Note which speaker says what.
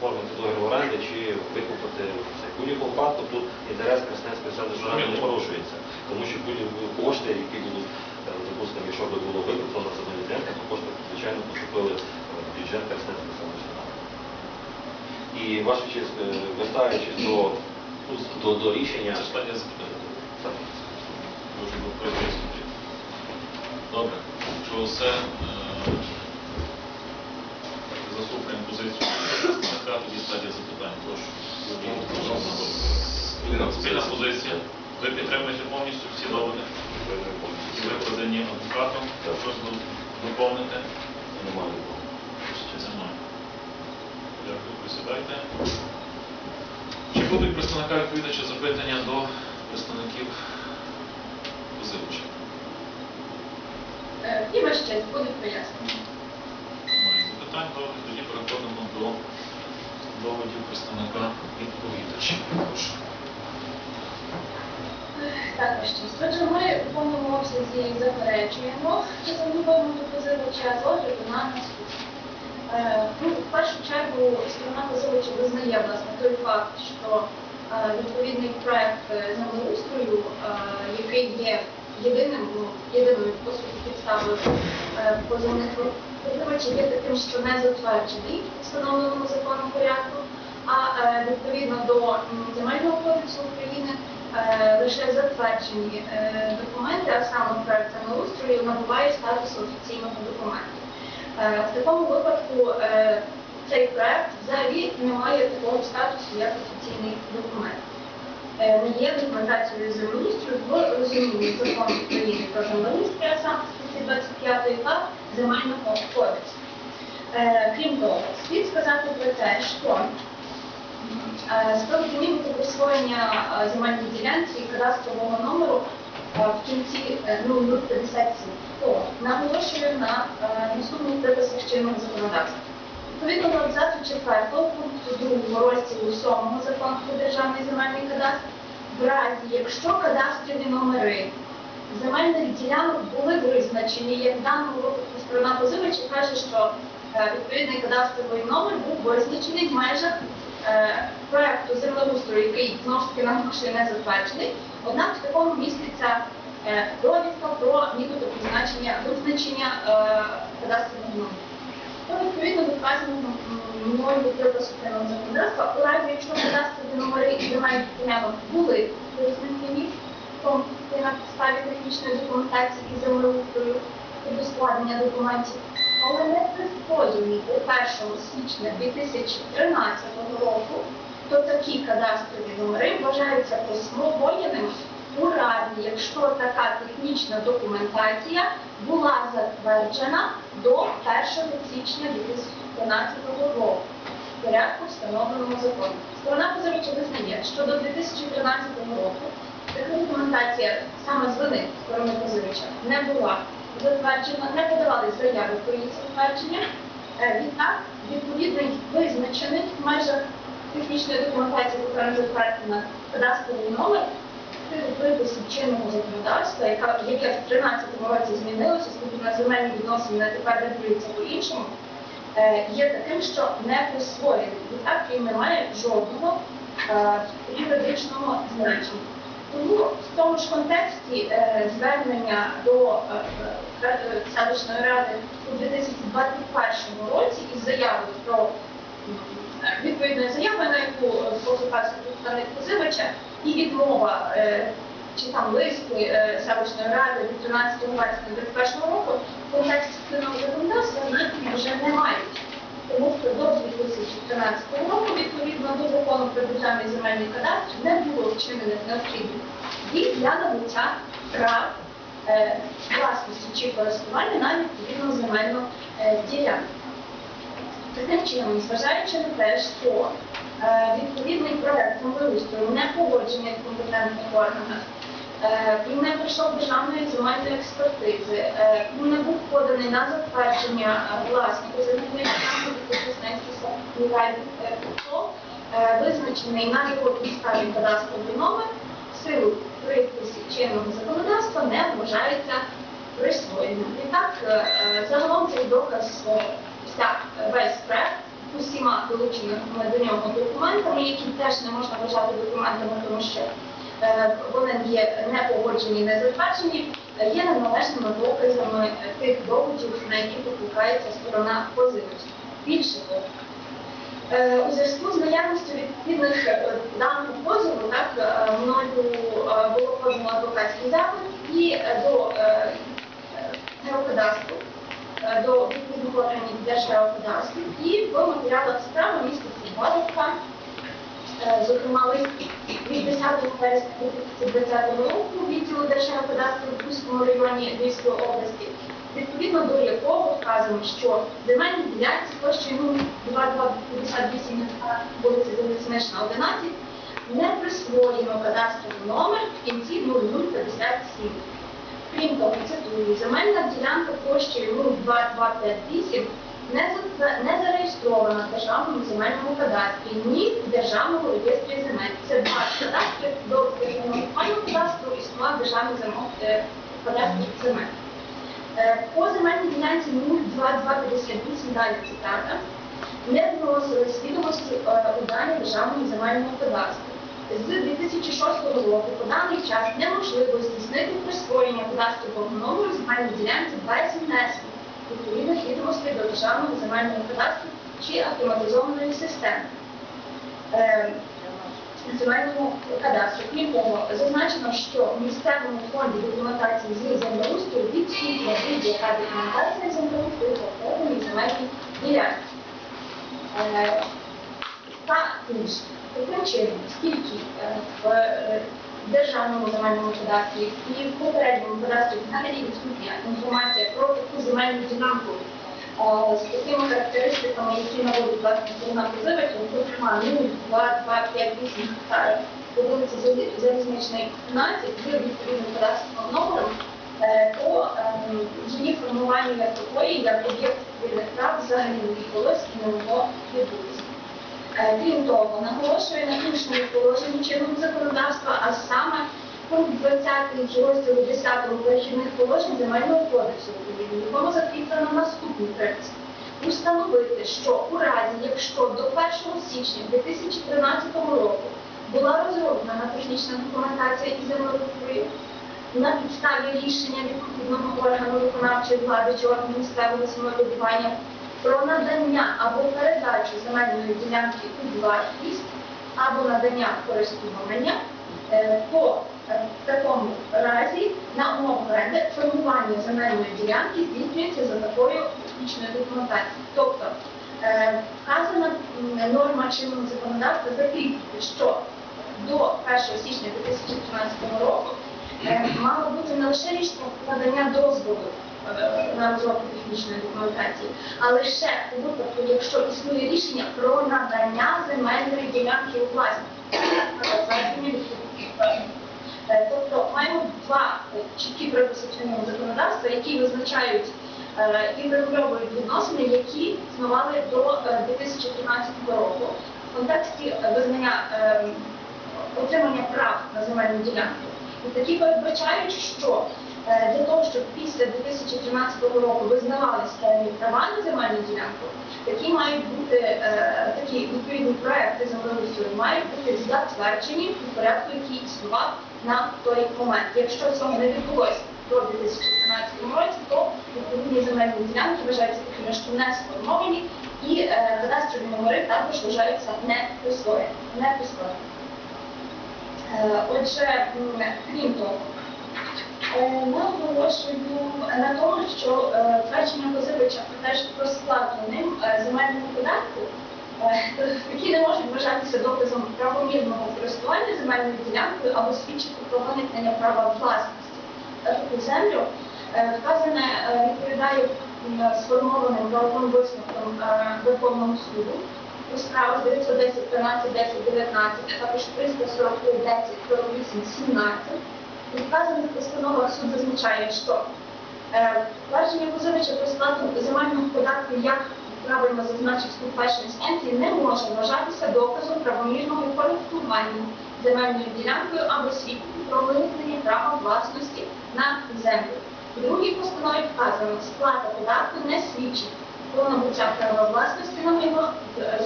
Speaker 1: оформити договір оренди чи викупити це. В будь-якому випадку тут інтерес Красненської селищної ради не порушується, тому що будь-які кошти, які будуть, е, допустимо, якщо би було викуплено за одну то кошти, звичайно, поступили е, в бюджет Красненської селищної ради. І ваша честь, е, вертаючись до, до, до рішення,
Speaker 2: Останнє запитання. добре якщо все, заслухаємо позицію представника, тоді стадія запитань. Прошу. Спільна позиція. Ви підтримуєте повністю всі доводи, які викладені адвокатом. Щось доповнити?
Speaker 1: немає.
Speaker 2: Немає. Дякую, присідайте. Чи будуть представника відповідача запитання до представників позивача?
Speaker 3: Е, І ваш будуть пояснення.
Speaker 2: Немає запитань, добре, тоді переходимо до доводів представника відповідача. Прошу.
Speaker 3: Так, ваш честь. Отже, ми в повному обсязі заперечуємо задоволеному позивача з огляду на наступне. Е, Ну, в першу чергу, сторона позивача визнає власне той факт, що е, відповідний проект е, землеустрою, який є єдиним, ну, єдиною по суті підставою позовних позивачів, є таким, що не затверджений встановленому законом порядку, а е, відповідно до земельного кодексу України е, лише затверджені е, документи, а саме проект землеустрою набуває статусу офіційного документу. В такому випадку цей проект взагалі не має такого статусу, як офіційний документ. Не є документацією землеустрою в розумінні закону України про землеустрій, а саме статті 25 та земельного кодексу. Крім того, слід сказати про те, що е, з приводу нібито присвоєння е, земельній ділянці кадастрового номеру е, в кінці е, ну, 057, то наголошую на наступних приписах чинного законодавства. Відповідно до абзацу 4 пункту 2 розділу 7 закону про державний земельний кадастр, в разі, якщо кадастрові номери земельних ділянок були визначені, як в даному випадку сторона позивача каже, що відповідний кадастровий номер був визначений в межах е, проекту землеустрою, який знову ж таки наголошує не затверджений. Однак в такому міститься е, довідка про нібито призначення визначення е, кадастрового номеру. То відповідно до вказаного мною припису законодавства, у разі, якщо кадастрові номери і земельних ділянок були визначені, то на підставі технічної документації і землеустрою до складення документів, але не присвоєні до 1 січня 2013 року, то такі кадастрові номери вважаються присвоєними у разі, якщо така технічна документація була затверджена до 1 січня 2013 року в порядку встановленому законом. Сторона позивача визнає, що до 2013 року така документація саме з вини сторони позивача не була затверджена, не подавали заяви про її затвердження. Е, Відтак, відповідний визначений в межах технічної документації, яка не затверджена кадастровий номер, виписів чинного законодавства, яке в 2013 році змінилося, оскільки на земельні відносини тепер регулюються по-іншому, е, є таким, що не присвоєний. Відтак він не має жодного е, юридичного значення. Тому в тому ж контексті е, звернення до е, е, селищної ради у 2021 році із заявою про відповідною заявою, на яку позивався представник позивача, і відмова чи там листи селищної ради від 13 вересня 2021 року в контексті спільного законодавства вже не мають. Тому що до 2014 року, відповідно до закону про державний земельний кадастр, не було вчинених необхідних дій для набуття прав е, власності чи користування на відповідну земельну е, ділянку. Таким чином, зважаючи на те, що е, відповідний проект землеустрою не погоджений в компетентних органах, він не пройшов державної земельної експертизи, е, він не був поданий на затвердження е, власнику земельної ділянки е, то е, визначений на його підставі кадастровий номер в силу приписів чинного законодавства не вважається присвоєним. І так, е, е, загалом цей доказ е, вся е, весь проект усіма долученими до нього документами, які теж не можна вважати документами, тому що е, вони є не погоджені, не затверджені, е, є неналежними доказами е, тих доводів, на які покликається сторона позивача. Більше того, Е, У зв'язку з наявністю відповідних е, даних позову, так е, мною е, було подано адвокатський запит і е, до е, е, геокадастру, е, до відповідних органів Держгеокадастру, і в матеріалах справи довідка, е, зокрема лист від 10 вересня 2020 року відділу Держгеокадастру в Кузькому районі Львівської області, відповідно до якого вказано, що земельні ділянці площею 2258 гектар вулиці Залізнична 11 не присвоєно кадастровий номер в кінці 0057. Крім того, цитую, земельна ділянка площею 02258 не, не зареєстрована в Державному земельному кадастрі, ні в Державному реєстрі земель. Це два кадастри до Державного кадастру існував Державний е, кадастр земель. Е, По земельній ділянці 02258 далі цитата, не вносились відомості е, у дані Державного земельного кадастру. З 2006 року по даний час неможливо здійснити присвоєння кадастрового номеру земельній ділянці без внесення відповідних відомостей до Державного земельного кадастру чи автоматизованої системи. Е, земельному кадастру. Крім того, зазначено, що в місцевому фонді документації з землеустрою відсутня будь-яка документація землеустрою по окремій земельній ділянці. Е, Та інше. Таким чином, оскільки е, в е, державному земельному кадастрі і в попередньому кадастрі взагалі відсутня інформація про таку земельну ділянку з такими характеристиками, які наводить власне сторона позивача, зокрема 0,2258 гектарів по вулиці Залі- Залізничної 15 з відповідним кадастровим номером, то ем, її формування як такої, як об'єкт відповідних прав взагалі не відбулося і не могло відбутися. Е, Крім того, наголошує на іншому положенні чинного законодавства, а саме пункт 20 розділу 10 перехідних положень Земельного кодексу України, в якому закріплено наступний припис. Установити, що у разі, якщо до 1 січня 2013 року була розроблена технічна документація і землеустрою, на підставі рішення відповідного органу виконавчої влади чи органу місцевого самоврядування про надання або передачу земельної ділянки у власність або надання користування, е, то е, такому разі на умовах оренди формування земельної ділянки здійснюється за такою технічною документацією. Тобто е, вказана норма чинного законодавства закріплює, що до 1 січня 2013 року мало бути не лише рішення надання дозволу на розробку технічної документації, а лише у випадку, якщо існує рішення про надання земельної ділянки у власність. Е, Тобто маємо два е, чіткі приписи законодавства, які визначають е, і врегульовують відносини, які існували до е, 2013 року в контексті е, визнання е, отримання прав на земельну ділянку. І такі передбачають, що е, для того, щоб після 2013 року визнавалися певні права на земельну ділянку, такі мають бути е, такі відповідні проекти землеустрою мають бути затверджені у порядку, який існував на той момент. Якщо цього не відбулося до 2013 році, то відповідні земельні ділянки вважаються такими, що не сформовані, і е, кадастрові номери також вважаються не присвоєні. Е, Отже, крім того, е, наголошую на тому, що е, твердження позивача про те, що про сплату ним е, земельного податку, які не можуть вважатися доказом правомірного користування земельною ділянкою або свідчити про виникнення права власності таку землю, вказане відповідає сформованим правовим висновком Верховного суду у справах 910, 13, 10, 19, а також 343, 10, 48, 17. У вказаних постановах суд зазначає, що е, твердження позивача про сплату земельного податку, як правильно зазначив суд першої інстанції, не може вважатися доказом правомірного користування земельною ділянкою або свідком про виникнення права власності на землю. У другій постанові вказано, сплата податку не свідчить про набуття права власності на майно, е,